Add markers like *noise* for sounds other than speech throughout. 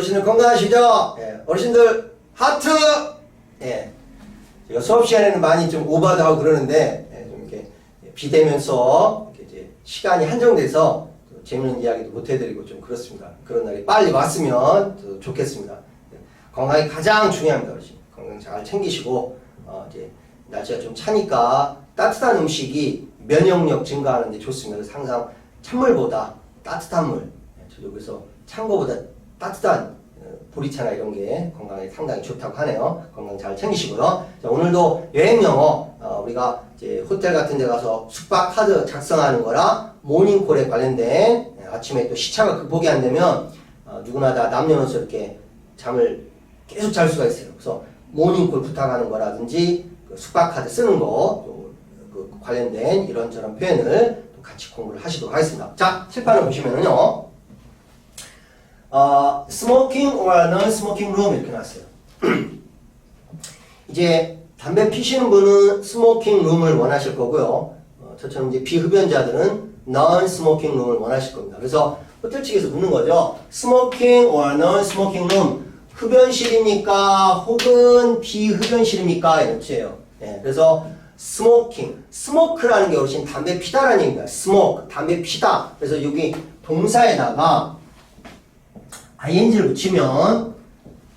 어르신들 건강하시죠? 예, 어르신들 하트! 예, 제가 수업 시간에는 많이 좀 오버도 하고 그러는데 예, 좀 이렇게 비대면서 이렇게 이제 시간이 한정돼서 또 재밌는 이야기도 못 해드리고 좀 그렇습니다. 그런 날이 빨리 왔으면 더 좋겠습니다. 예, 건강이 가장 중요합니다, 어르신. 건강 잘 챙기시고 어, 이제 날씨가 좀 차니까 따뜻한 음식이 면역력 증가하는 데 좋습니다. 그래서 항상 찬물보다 따뜻한 물, 예, 저 여기서 찬 거보다 따뜻한 어, 보리차나 이런 게 건강에 상당히 좋다고 하네요. 건강 잘 챙기시고요. 자, 오늘도 여행 영어 어, 우리가 이제 호텔 같은 데 가서 숙박 카드 작성하는 거랑 모닝콜에 관련된 예, 아침에 또 시차가 극복이 안 되면 어, 누구나 다 남녀노소 이렇게 잠을 계속 잘 수가 있어요. 그래서 모닝콜 부탁하는 거라든지 그 숙박 카드 쓰는 거, 또 그 관련된 이런저런 표현을 또 같이 공부를 하시도록 하겠습니다. 자, 칠판을 보시면은요. 어, smoking or non-smoking room 이렇게 나왔어요. *clears throat* 이제 담배 피시는 분은 스모킹 룸을 원하실 거고요. 어, 저처럼 이제 비흡연자들은 non-smoking 룸을 원하실 겁니다. 그래서 호텔 측에서 묻는 거죠. smoking or non-smoking room 흡연실입니까? 혹은 비흡연실입니까? 이런 뜻이에요. 예, 그래서 smoking, smoke라는 게 어르신 담배 피다라는 얘기입니다. smoke, 담배 피다. 그래서 여기 동사에다가 ing를 붙이면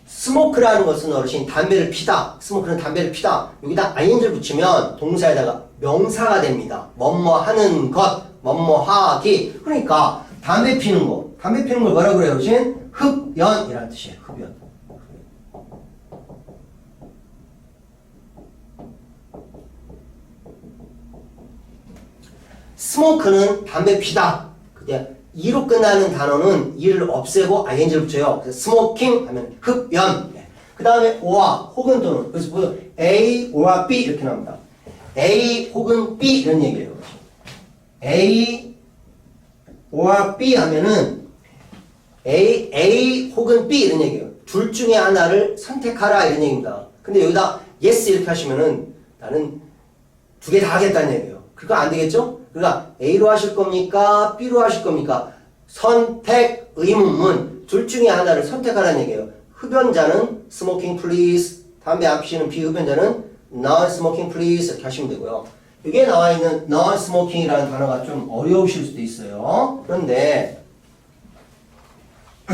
스모크라는 것은 어르신 담배를 피다. 스모크는 담배를 피다. 여기다 ing를 붙이면 동사에다가 명사가 됩니다. 뭐뭐 하는 것, 뭐뭐 하기. 그러니까 담배 피는 거. 담배 피는 걸 뭐라 그래요, 어르신? 흡연이라는 뜻이에요. 흡연. 스모크는 담배 피다. 근데 이로 끝나는 단어는 이를 없애고 ing를 붙여요. 그래서 스모킹 하면 흡연. 그 다음에 or 혹은 또는 그래서 뭐 A or B 이렇게 나옵니다. A 혹은 B 이런 얘기예요. A or B 하면은 A, A 혹은 B 이런 얘기예요. 둘 중에 하나를 선택하라 이런 얘기입니다. 근데 여기다 yes 이렇게 하시면은 나는 두 개 다 하겠다는 얘기예요. 그거 안 되겠죠? 그러니까 A로 하실 겁니까? B로 하실 겁니까? 선택 의문문 둘 중에 하나를 선택하라는 얘기예요. 흡연자는 smoking please, 담배 안 피시는 비흡연자는 non smoking please 이렇게 하시면 되고요. 여기에 나와 있는 non smoking이라는 단어가 좀 어려우실 수도 있어요. 그런데 *clears throat*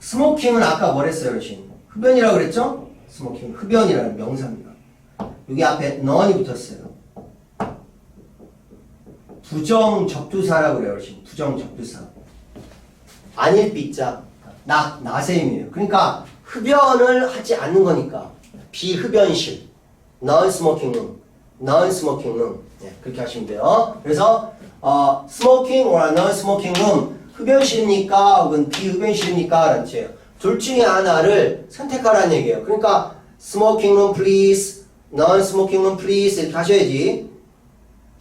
스모킹은 아까 뭐랬어요, 어르신? 흡연이라고 그랬죠? 스모킹, 흡연이라는 명사입니다. 여기 앞에 non이 붙었어요. 부정 적두사라고 그래요, 어르신. 부정 적두사. 아닐 삐자. 나, 나세임이에요. 그러니까 흡연을 하지 않는 거니까. 비흡연실. non-smoking room. non-smoking room. 네, 그렇게 하시면 돼요. 그래서 어, smoking or non-smoking room. 흡연실입니까? 혹은 비흡연실입니까? 라는 뜻이에요. 둘 중에 하나를 선택하라는 얘기예요. 그러니까 smoking room please, non-smoking room please 이렇게 하셔야지.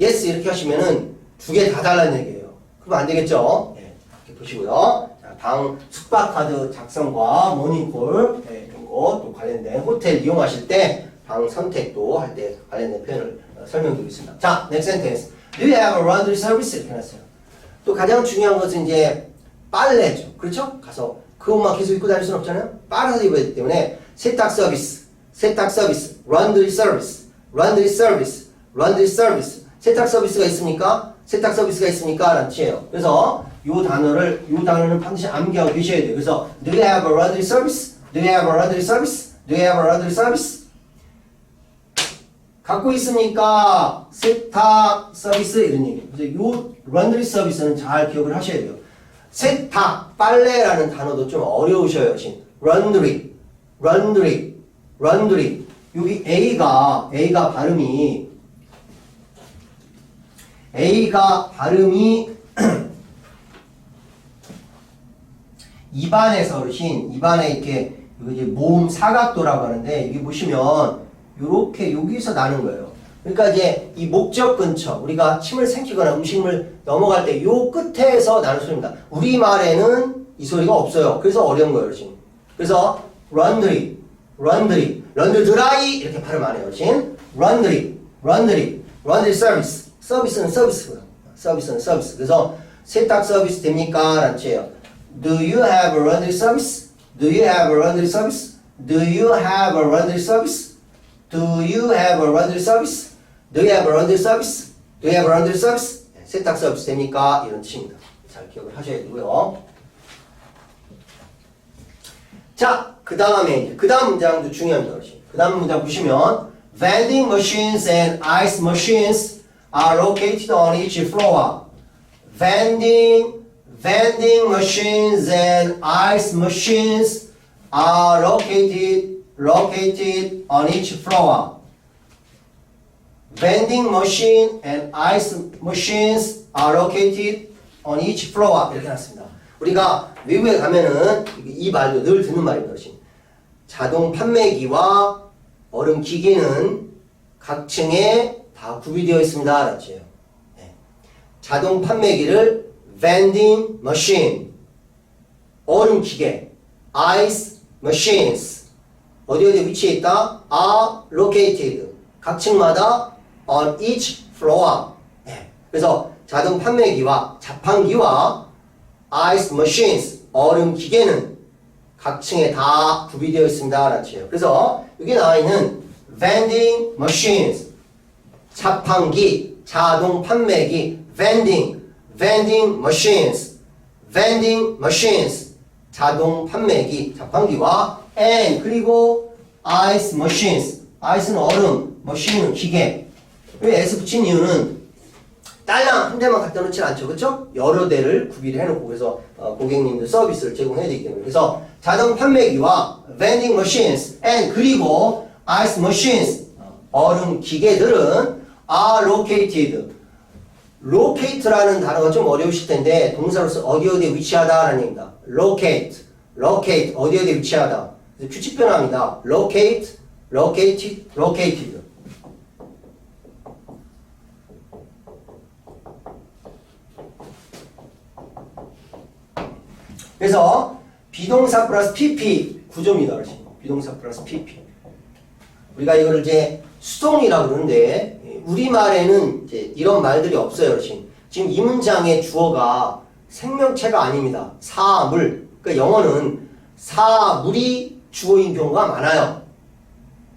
yes 이렇게 하시면은 두 개 다 달라는 얘기예요. 그럼 안 되겠죠? 네, 이렇게 보시고요. 자, 방 숙박 카드 작성과 모닝콜 네, 이런 거또 관련된 호텔 이용하실 때 방 선택도 할 때 관련된 표현을 어, 설명드리겠습니다. 자, next sentence. Do you have a laundry service? 이렇게 해놨어요. 또 가장 중요한 것은 이제 빨래죠. 그렇죠? 가서 그것만 계속 입고 다닐 수는 없잖아요. 빨아서 입어야 되기 때문에 세탁 서비스, 세탁 서비스, laundry service, laundry service, laundry service. 세탁 서비스가 있습니까? 세탁 서비스가 있습니까? 라는 뜻이에요. 그래서 이 단어를 이 단어는 반드시 암기하고 계셔야 돼요. 그래서 Do you have a laundry service? Do you have a laundry service? Do you have a laundry service? 갖고 있습니까? 세탁 서비스 이런 얘기. 그래서 이 laundry 서비스는 잘 기억을 하셔야 돼요. 세탁, 빨래라는 단어도 좀 어려우셔요, 신. laundry, laundry, laundry. 여기 A가 A가 발음이 A가 발음이 입안에서 어르신 입안에 이렇게 이제 모음 사각도라고 하는데 여기 보시면 요렇게 여기서 나는 거예요. 그러니까 이제 이 목적 근처 우리가 침을 삼키거나 음식물 넘어갈 때 요 끝에서 나는 소리입니다. 우리 말에는 이 소리가 없어요. 그래서 어려운 거예요, 어르신. 그래서 laundry, laundry, laundry dry 이렇게 발음 안 해요, laundry, laundry, laundry service. 서비스 는 서비스고요. 서비스는 서비스. 그래서 세탁 서비스 됩니까? 라는 뜻이에요. Do you have a laundry service? Do you have a laundry service? Do you have a laundry service? Do you have a laundry service? Do you have a laundry service? Do you have a laundry service? 네, 세탁 서비스 됩니까? 이런 뜻입니다. 잘 기억을 하셔야 되고요. 자, 그 다음에 그 다음 문장도 중요합니다. 그 다음 문장 보시면 vending machines and ice machines are located on each floor. vending vending machines and ice machines are located located on each floor. vending machine and ice machines are located on each floor. 이렇게 났습니다. 우리가 외국에 가면은 이 말도 늘 듣는 말입니다. 자동 판매기와 얼음 기계는 각 층에 다 구비되어 있습니다. 알았죠? 네. 자동 판매기를 vending machine, 얼음 기계, ice machines 어디 어디 위치해 있다? are located 각 층마다 on each floor. 네. 그래서 자동 판매기와 자판기와 ice machines 얼음 기계는 각 층에 다 구비되어 있습니다. 라치요. 그래서 여기 나와 있는 vending machines 자판기, 자동 판매기, vending, vending machines, vending machines 자동 판매기, 자판기와 and 그리고 ice machines, ice는 얼음, machine은 기계. 왜 s 붙인 이유는 딸랑 한 대만 갖다 놓지 않죠. 그렇죠? 여러 대를 구비를 해놓고 그래서 어, 고객님들 서비스를 제공해야 되기 때문에 그래서 자동 판매기와 vending machines and 그리고 ice machines 얼음 기계들은 are located locate라는 단어가 좀 어려우실 텐데 동사로서 어디 어디에 위치하다라는 얘기입니다. locate, locate 어디 어디에 위치하다. 그래서 규칙 변화입니다. locate, located, located. 그래서 비동사 플러스 pp 구조입니다. 비동사 플러스 pp. 우리가 이거를 이제 수동이라고 그러는데 우리말에는 이제 이런 말들이 없어요. 그렇지? 지금 이 문장의 주어가 생명체가 아닙니다. 사물. 그러니까 영어는 사물이 주어인 경우가 많아요.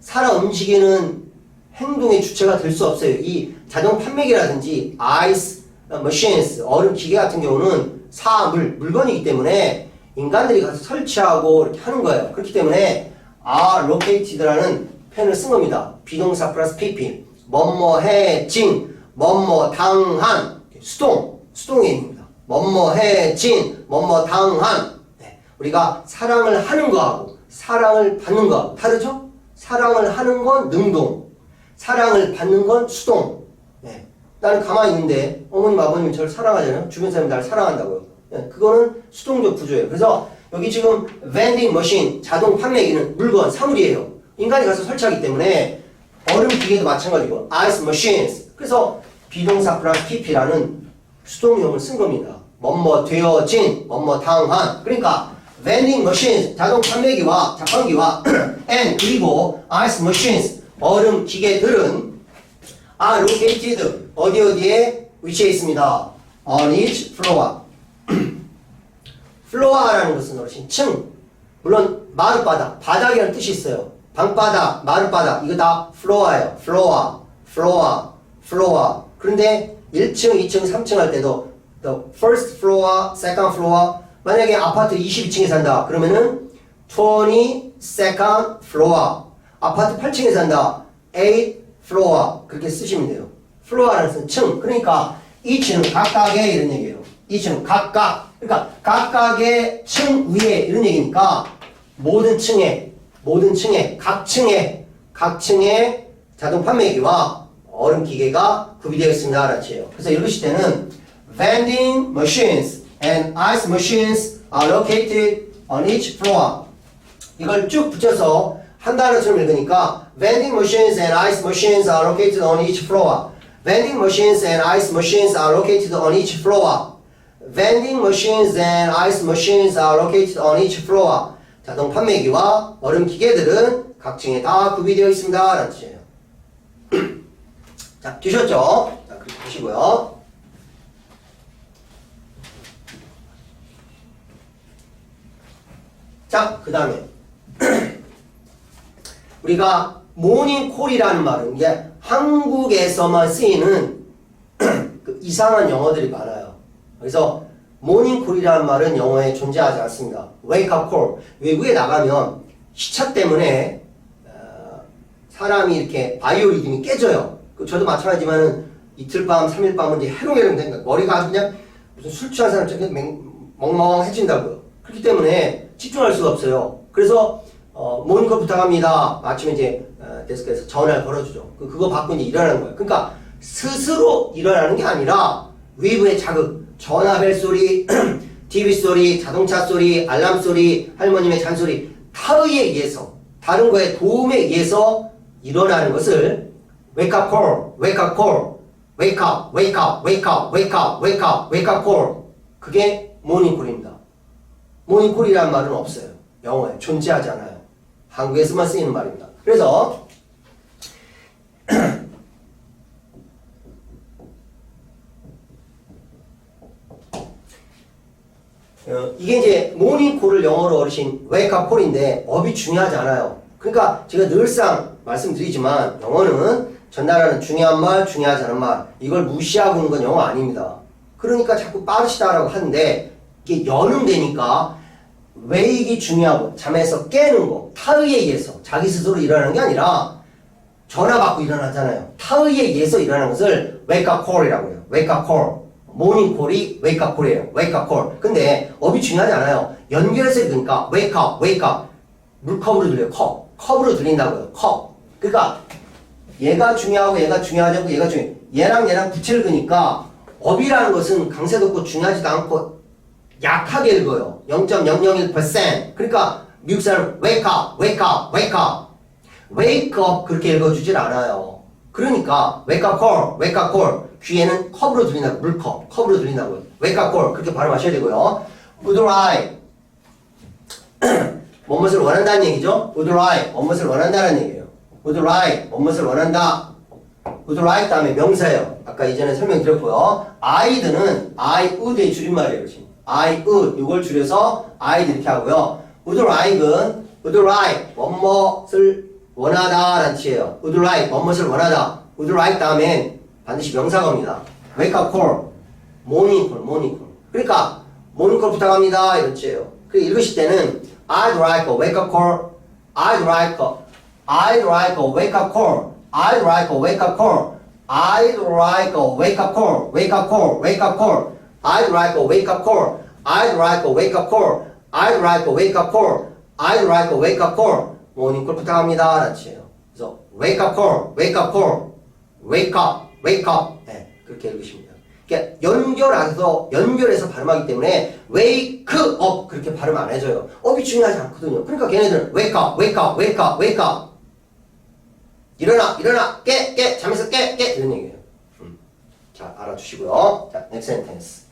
살아 움직이는 행동의 주체가 될 수 없어요. 이 자동 판매기라든지 아이스 머신스 얼음 기계 같은 경우는 사물 물건이기 때문에 인간들이 가서 설치하고 이렇게 하는 거예요. 그렇기 때문에 are located라는 표현을 쓴 겁니다. 비동사 플러스 pp 뭐뭐 해진 뭐뭐 당한 수동 수동의 의미입니다. 뭐뭐 해진 뭐뭐 당한 네. 우리가 사랑을 하는 거하고 사랑을 받는 거 다르죠? 사랑을 하는 건 능동 사랑을 받는 건 수동 네. 나는 가만히 있는데 어머님 아버님이 저를 사랑하잖아요. 주변 사람이 나를 사랑한다고요. 네. 그거는 수동적 구조예요. 그래서 여기 지금 vending machine 자동 판매기는 물건 사물이에요. 인간이 가서 설치하기 때문에 얼음 기계도 마찬가지고 ice machines 그래서 비동사 플러스 pp라는 수동형을 쓴 겁니다. 뭐뭐 되어진 뭐뭐 당한 그러니까 vending machines 자동 판매기와 자판기와 *clears throat* and 그리고 ice machines 얼음 기계들은 are located 어디 어디에 위치해 있습니다. on each floor *clears throat* 플로어라는 것은 어르신 층 물론 마룻바닥 바닥이라는 뜻이 있어요 방바닥 마룻바닥 이거 다 플로어예요. 플로어 플로어 플로어. 그런데 1층 2층 3층 할 때도 the first floor second floor. 만약에 아파트 22층에 산다. 그러면은 22nd floor. 아파트 8층에 산다. 8 floor. 그렇게 쓰시면 돼요. 플로어라는 것은 층. 그러니까 이 층은 각각의 이런 얘기예요. 이 층은 각각. 그러니까 각각의 층 위에 이런 얘기니까 모든 층에 모든 층에 각 층에 각 층에 자동 판매기와 얼음 기계가 구비되어 있습니다. 알았지요? 그래서 읽으실 때는 vending machines and ice machines are located on each floor. 이걸 쭉 붙여서 한 단어처럼 읽으니까 vending machines and ice machines are located on each floor. vending machines and ice machines are located on each floor. vending machines and ice machines are located on each floor. 자동 판매기와 얼음 기계들은 각 층에 다 구비되어 있습니다. 라는 뜻이에요. *clears throat* 자, 되셨죠? 자, 그렇게 보시고요. 자, 그 다음에 *clears throat* 우리가 모닝콜이라는 말은 이게 한국에서만 쓰이는 *clears throat* 그 이상한 영어들이 많아요. 그래서 모닝콜이라는 말은 영어에 존재하지 않습니다. up call. 외국에 나가면 시차 때문에 어, 사람이 이렇게 바이오 리듬이 깨져요. 그 저도 마찬가지지만은 이틀 밤, 삼일 밤은 이제 해롱해롱 된다. 머리가 그냥 무슨 술 취한 사람처럼 맹- 멍멍해진다고요. 그렇기 때문에 집중할 수가 없어요. 그래서 어, 모닝콜 부탁합니다. 아침에 이제 어, 데스크에서 전화를 걸어주죠. 그, 그거 받고 이제 일어나는 거예요. 그러니까 스스로 일어나는 게 아니라 외부의 자극, 전화벨 소리, *clears throat* TV 소리, 자동차 소리, 알람 소리, 할머님의 잔소리, 타의에 의해서, 다른 거에 도움에 의해서 일어나는 것을 wake up call, wake up call, wake up, wake up, wake up, wake up, wake up, wake up call. 그게 모닝콜입니다. 모닝콜이라는 말은 없어요. 영어에 존재하지 않아요. 한국에서만 쓰이는 말입니다. 그래서 *clears throat* 어, 이게 이제 모닝콜을 영어로 어르신 웨이크업 콜인데 업이 중요하지 않아요. 그러니까 제가 늘상 말씀드리지만 영어는 전달하는 중요한 말, 중요하지 않은 말 이걸 무시하고 있는 건 영어 아닙니다. 그러니까 자꾸 빠르시다라고 하는데 이게 연음되니까 웨이기 중요하고 잠에서 깨는 거 타의에 의해서 자기 스스로 일어나는 게 아니라 전화 받고 일어나잖아요. 타의에 의해서 일어나는 것을 up call이라고 해요. wake up. 모닝 콜이 wake up call이에요. wake up call. 근데 업이 중요하지 않아요. 연결해서 읽으니까 wake up. 물컵으로 들려요. 컵. 컵으로 들린다고요. 컵. 그러니까 얘가 중요하고 얘가 중요하지 않고 얘가 중요해. 얘랑 얘랑 붙여 읽으니까 업이라는 것은 강세도 없고 중요하지도 않고 약하게 읽어요. 0.001%. 그러니까 미국 사람 wake up, wake up, wake up. wake up 그렇게 읽어주질 않아요. 그러니까 wake up call, wake up call. 귀에는 컵으로 들린다고 물컵, 컵으로 up call 그렇게 발음하셔야 되고요. would like 뭐뭇을 원한다는 얘기죠. would like 뭐뭇을 원한다는 얘기예요. would like 뭐뭇을 원한다. would like 다음에 명사예요. 아까 이전에 설명드렸고요. I'd는 I would의 줄임말이에요. 지금. I would 이걸 줄여서 I'd 이렇게 하고요. would like은 would like 뭐뭇을 원하다라는 뜻이에요. would like 뭐뭇을 원하다. would like 다음엔 반드시 명사가 옵니다. wake up call, morning call, morning call. 그러니까 morning call 부탁합니다 뜻이에요. 그 읽으실 때는 I'd like a wake up call, I'd like a, I'd like a wake up call, I'd like a wake up call, I'd like a wake up call, wake up call, wake up call, I'd like a wake up call, I'd like a wake up call, I'd like a wake up call, I'd like a wake up call. morning call 부탁합니다 뜻이에요. 그래서 wake up call, wake up call, wake up, wake up. 네, 그렇게 읽으시면 돼요. 그러니까 연결해서 연결해서 발음하기 때문에 wake up 그렇게 발음 안 해줘요. 업이 중요하지 않거든요. 그러니까 걔네들은 wake up, wake up, wake up, wake up. 일어나, 일어나, 깨, 깨, 잠에서 깨, 깨 이런 얘기예요. 음. 자, 알아두시고요. 자, next sentence.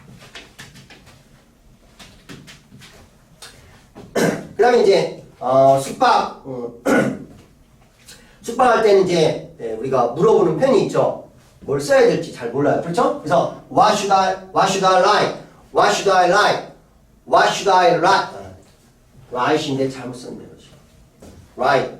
*clears throat* 그다음에 이제 어, 숙박 어, *clears throat* 숙박할 때는 이제 예, 우리가 물어보는 편이 있죠. 뭘 써야 될지 잘 몰라요. 그렇죠? 그래서 what should I what should I like? What should I like? What should I like? 어, right인데 잘못 썼네요. right.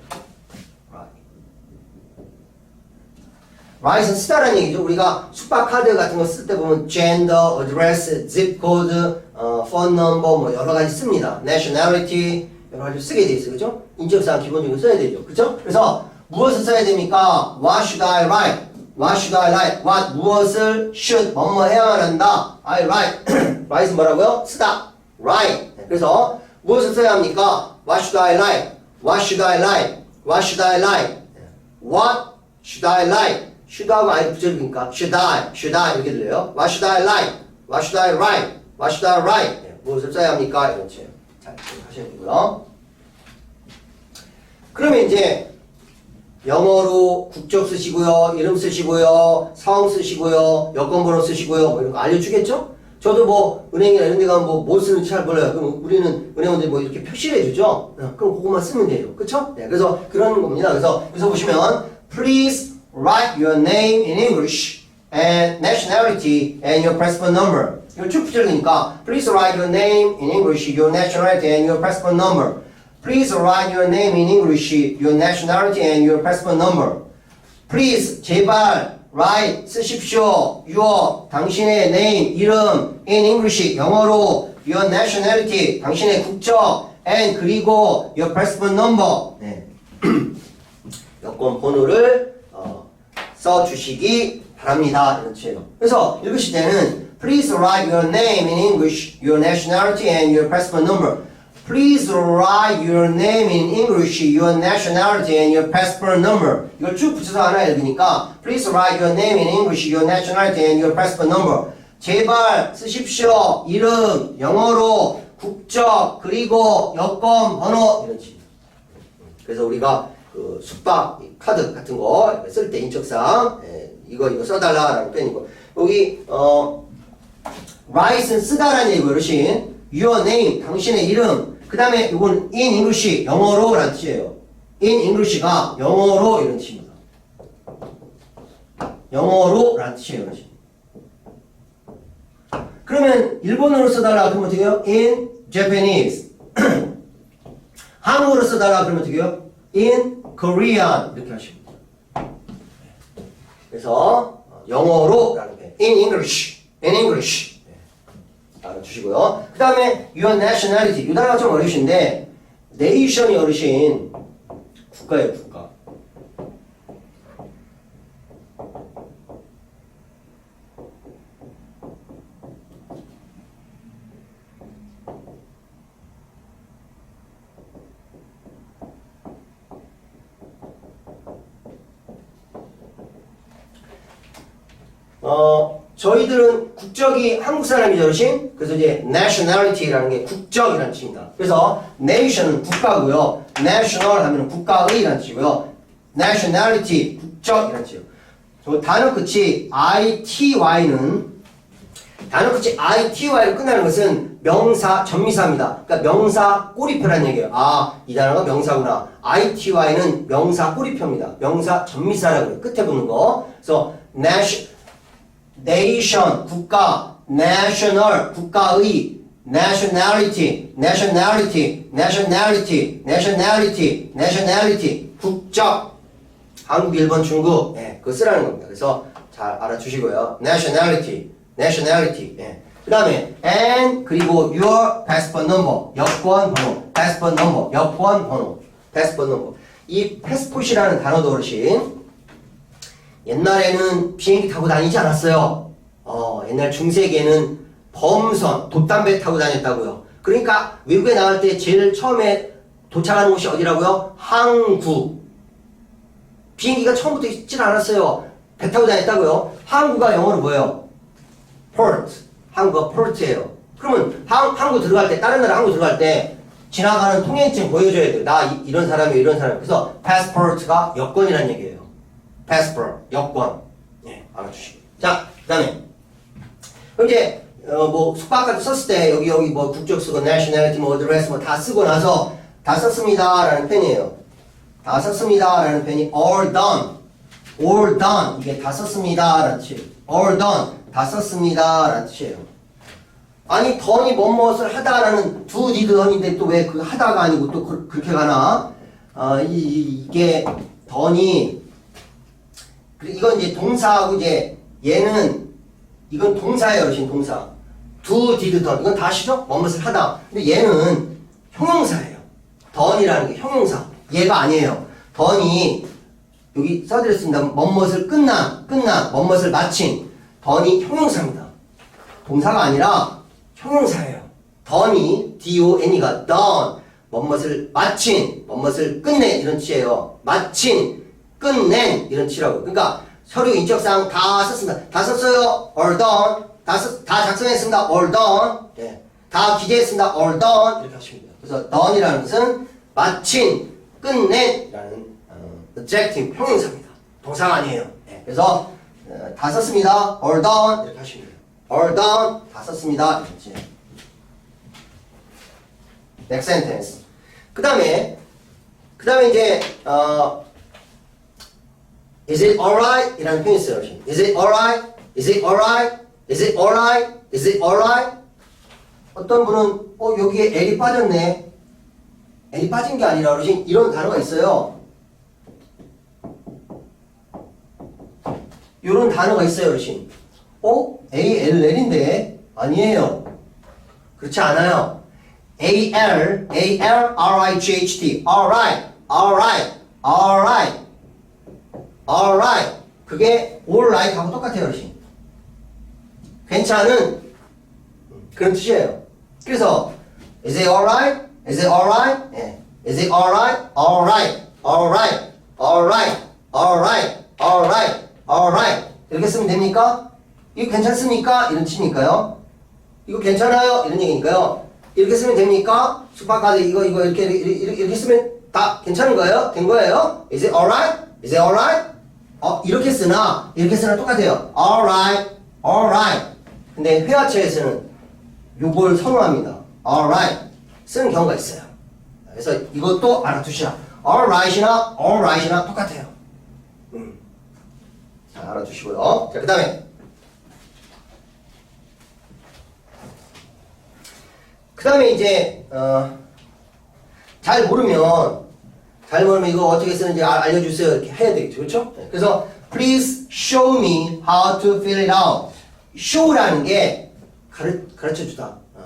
right은 쓰다라는 얘기죠. 우리가 숙박 카드 같은 거 쓸 때 보면 gender, address, zip code, 어, phone number 뭐 여러 가지 씁니다. nationality 여러 가지 쓰게 돼 있어요. 그죠? 인적사항 기본적으로 써야 되죠. 그죠? 그래서 무엇을 써야 됩니까? What should I write? What should I write? What 무엇을 should 뭐뭐 해야만 한다. I write. write은 뭐라고요? 쓰다. write. 그래서 무엇을 써야 합니까? What should I write? What should I write? What should I write? What should I like? should하고 I 붙여주니까 should I, should I 이렇게 들려요. What should I like? What should I write? What should I write? 네, 무엇을 써야 합니까? 이런 식으로 잘 하셔야 되고요. 그러면 이제 영어로 국적 쓰시고요, 이름 쓰시고요, 성함 쓰시고요, 여권번호 쓰시고요, 뭐 이런 거 알려주겠죠? 저도 뭐 은행이나 이런 데 가면 뭐, 뭘 쓰는지 잘 몰라요. 그럼 우리는 은행원들이 뭐 이렇게 표시를 해주죠? 어, 그럼 그것만 쓰면 되죠. 그쵸? 네, 그래서 그런 겁니다. 그래서 여기서 보시면 Please write your name in English and nationality and your passport number. 이걸 쭉 붙여주니까 Please write your name in English, your nationality and your passport number. Please write your name in English, your nationality and your passport number. Please 제발 write 쓰십시오. your 당신의 name 이름 in English 영어로 your nationality 당신의 국적 and 그리고 your passport number. 네. 여권 번호를 어, 써 주시기 바랍니다. 이런 뜻이에요. 그래서 읽으실 때는 Please write your name in English, your nationality and your passport number. Please write your name in English, your nationality and your passport number. 이걸 쭉 붙여서 하나 읽으니까 Please write your name in English, your nationality and your passport number. 제발 쓰십시오. 이름 영어로 국적 그리고 여권 번호 이런 식입니다. 그래서 우리가 그 숙박 카드 같은 거 쓸 때 인적사항 예, 이거 이거 써달라라는 표현이고 여기 어 write는 쓰다라는 얘기고 어르신 your name 당신의 이름 그 다음에 이건 in English 영어로 라는 뜻이에요 in English가 영어로 이런 뜻입니다 영어로 라는 뜻이에요 어르신 그러면 일본어로 써달라 그러면 어떻게 해요? in Japanese *clears throat* 한국어로 써달라 그러면 어떻게 해요? in Korean 이렇게 하십니다. 그래서 어, 영어로 라는 표현 in English, in English 네. 알아주시고요. 그 다음에 your nationality 이 단어가 좀 어려우신데 nation이 어르신 국가예요 국가. 어, 저희들은 국적이 한국 사람이죠, 어르신? 그래서 이제 nationality라는 게 국적이라는 뜻입니다. 그래서 nation은 국가고요. national 하면 국가의라는 뜻이고요. nationality, 국적이라는 뜻이에요. 저 단어 끝이 ity는 단어 끝이 ity로 끝나는 것은 명사, 전미사입니다. 그러니까 명사 꼬리표라는 얘기예요. 아, 이 단어가 명사구나. ity는 명사 꼬리표입니다. 명사 전미사라고 해요. 끝에 붙는 거. 그래서 nation, nation 국가, national 국가의, nationality, nationality, nationality, nationality, nationality 국적 한국, 일본, 중국 예, 그거 쓰라는 겁니다. 그래서 잘 알아주시고요. nationality, nationality 예. 그 다음에 and 그리고 your passport number 여권 번호 passport number 여권 번호 passport number 이 passport이라는 단어 도 어르신 옛날에는 비행기 타고 다니지 않았어요. 어, 옛날 중세기에는 범선, 돛담배 타고 다녔다고요. 그러니까 외국에 나갈 때 제일 처음에 도착하는 곳이 어디라고요? 항구. 비행기가 처음부터 있질 않았어요. 배 타고 다녔다고요. 항구가 영어로 뭐예요? port. 항구가 port예요. 그러면 항, 항구 들어갈 때, 다른 나라 항구 들어갈 때 지나가는 통행증 보여줘야 돼요. 나 이, 런 사람이 이런 사람. 그래서 passport가 여권이라는 얘기예요. Passport, 여권. 예, 알아주시고. 자, 그 다음에. 그럼 이제, 어, 뭐, 숙박까지 썼을 때, 여기, 여기 뭐, 국적 쓰고, nationality, 뭐, address, 뭐, 다 쓰고 나서, 다 썼습니다. 라는 편이에요. 다 썼습니다. 라는 편이, all done. all done. 이게 다 썼습니다. 라는 뜻이에요. all done. 다 썼습니다. 라는 뜻이에요. 아니, 던이 뭐뭇을 하다라는 두 니드 던인데 또 왜 그 하다가 아니고 또 그, 렇게 가나? 어, 이, 이- 이게 던이 이건 이제 동사하고 이제 얘는 이건 동사예요, 어르신 동사. 두 디드 던 이건 다 아시죠? 뭐뭇을 하다. 근데 얘는 형용사예요. 던이라는 게 형용사. 얘가 아니에요. 던이 여기 써드렸습니다. 뭐뭇을 끝나, 끝나, 뭐뭇을 마친. 던이 형용사입니다. 동사가 아니라 형용사예요. 던이 D-O-N이가 done 뭐뭇을 마친, 뭐뭇을 끝낸 이런 뜻이에요. 마친, 끝낸 이런 뜻이라고. 그러니까 서류 인적사항 다 썼습니다. 다 썼어요. all done. 다, 썼, 다 작성했습니다. all done. 예. 다 기재했습니다. all done. 이렇게 하시면 돼요. 그래서 done이라는 것은 마친, 끝낸이라는 어, adjective 형용사입니다. 동사가 아니에요. 예. 그래서 어, 다 썼습니다. all done 이렇게 하시면 돼요. all done 다 썼습니다. 이렇게. next sentence. 그 다음에 그 다음에 이제 어 Is it alright? 이라는 표현이 있어요. Is it alright? Is it alright? Is it alright? Is it alright? 어떤 분은 어 여기에 L이 빠졌네. L이 빠진 게 아니라 어르신 이런 단어가 있어요. 이런 단어가 있어요, 어르신. 어? A, L, L인데 아니에요. 그렇지 않아요. A, L, A, L, R, I, G, H, T. Alright, alright, alright, alright. 그게 alright 하고 똑같아요, 어르신. 괜찮은 그런 뜻이에요. 그래서 is it alright? Is it alright? 예. Is it alright? Alright, alright, alright, alright, alright, alright. 이렇게 쓰면 됩니까? 이거 괜찮습니까? 이런 뜻이니까요. 이거 괜찮아요? 이런 얘기니까요. 이렇게 쓰면 됩니까? 슈퍼카드 이거 이거 이렇게, 이렇게, 이렇게 쓰면 다 괜찮은 거예요? 된 거예요? Is it alright? Is it alright? 어 이렇게 쓰나 이렇게 쓰나 똑같아요. Alright, alright. 근데 회화체에서는 요걸 선호합니다. Alright 쓰는 경우가 있어요. 그래서 이것도 알아두시라. Alright이나 Alright이나 똑같아요. 음. 자 알아두시고요. 자 그다음에 그다음에 이제 어, 잘 모르면 잘 모르면 이거 어떻게 쓰는지 아- 알려주세요. 이렇게 해야 되겠죠. 그렇죠? 네, 그래서 please show me how to fill it out. show라는 게 가르, 가르쳐 주다. 어.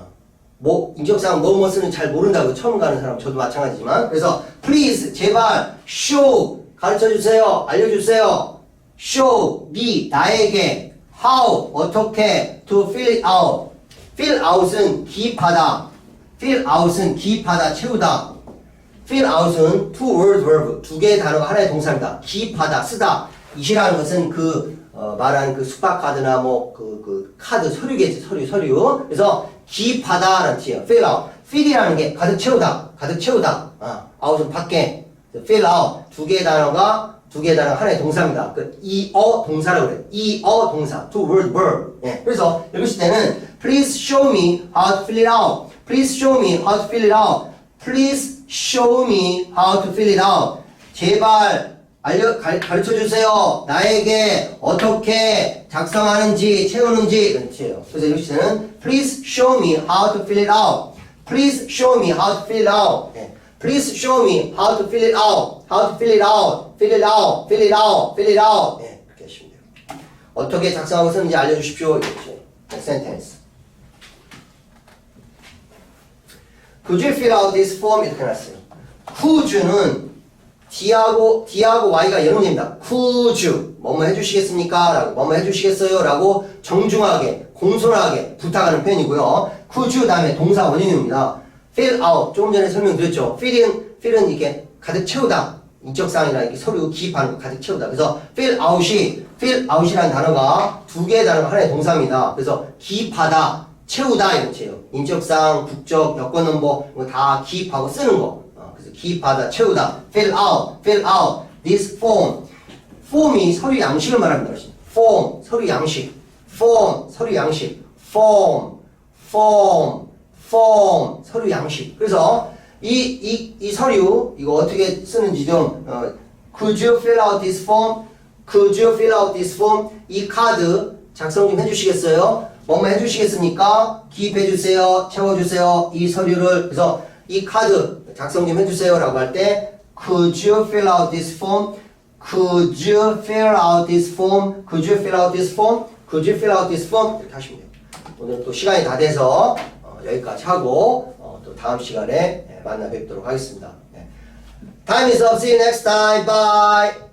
뭐 인적사항 뭐뭐 쓰는 잘 모른다고 처음 가는 사람 저도 마찬가지지만. 그래서 please 제발 show 가르쳐 주세요 알려주세요. show me 나에게 how 어떻게 to fill it out. fill out은 기입하다 fill out은 기입하다 채우다 fill out은 two word verb 두 개의 단어가 하나의 동사입니다. 기입하다 쓰다 이시라는 것은 그 어, 말한 그 숙박 카드나 뭐그그 카드 서류겠지 서류 서류 그래서 기입하다라는 뜻이에요. fill out fill이라는 게 가득 채우다 가득 채우다 아, out은 밖에 fill out 두 개의 단어가 두 개의 단어가 하나의 동사입니다. 그 이어 동사라고 그래요. 이어 동사 two word verb 예. 그래서 읽으실 때는 please show me how to fill it out please show me how to fill it out Please show me how to fill it out. 제발 알려 가, 가르쳐 주세요. 나에게 어떻게 작성하는지 채우는지 이런 뜻이에요. 그래서 이럴 때는 Please show me how to fill it out. Please show me how to fill it out. 네. Please show me how to fill it out. How to fill it out. Fill it out. Fill it out. Fill it out. 네, 그렇게 하시면 돼요. 어떻게 작성하고 쓰는지 알려주십시오. 이렇게. 네, sentence. Could you fill out this form? 이렇게 해놨어요. could는 D하고, D하고 Y가 연음됩니다. could you, 뭐뭐 해주시겠습니까? 라고, 뭐뭐 해주시겠어요? 라고 정중하게, 공손하게 부탁하는 표현이고요. could you 다음에 동사 원형입니다. fill out, 조금 전에 설명드렸죠. fill은, fill은 이렇게 가득 채우다. 인적사항이나 이렇게 서류 기입하는 거 가득 채우다. 그래서 fill out이, fill out이라는 단어가 두 개의 단어가 하나의 동사입니다. 그래서 기입하다, 채우다 뜻이에요. 인적사항, 국적, 여권 넘버 이거 다 기입하고 쓰는 거. 어, 그래서 기입하다, 채우다. fill out, fill out this form. form이 서류 양식을 말합니다. 어르신. form, 서류 양식. form, 서류 양식. form, form, form, 서류 양식. 그래서 이, 이, 이 서류, 이거 어떻게 쓰는지 좀, 어, could you fill out this form? Could you fill out this form? 이 카드 작성 좀 해주시겠어요? 뭐뭐 해주시겠습니까? 기입해주세요. 채워주세요. 이 서류를. 그래서 이 카드 작성 좀 해주세요. 라고 할 때, Could you fill out this form? Could you fill out this form? Could you fill out this form? Could you fill out this form? 이렇게 하시면 돼요. 오늘 또 시간이 다 돼서 어, 여기까지 하고 어, 또 다음 시간에 예, 만나 뵙도록 하겠습니다. 예. Time is up. See you next time. Bye.